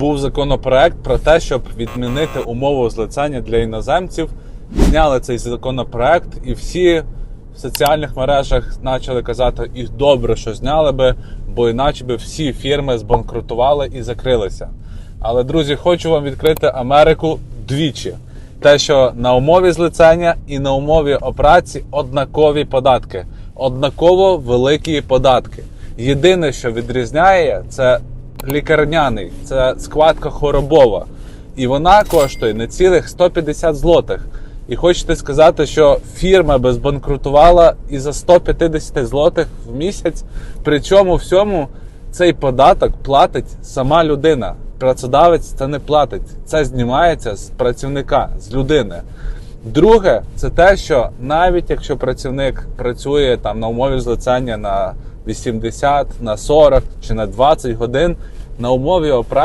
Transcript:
був законопроект про те, щоб відмінити умову злицення для іноземців. Зняли цей законопроект, і всі в соціальних мережах почали казати, і добре, що зняли би, бо іначе би всі фірми збанкрутували і закрилися. Але, друзі, хочу вам відкрити Америку двічі. Те, що на умові злицення і на умові операції однакові податки, однаково великі податки. Єдине, що відрізняє, це лікарняний, це складка хворобова. І вона коштує не цілих 150 злотих. І хочете сказати, що фірма би збанкрутувала і за 150 злотих в місяць. Причому всьому цей податок платить сама людина. Працедавець це не платить. Це знімається з працівника, з людини. Друге, це те, що навіть якщо працівник працює там на умові злицення на 80, на 40 чи на 20 годин, на умові операції.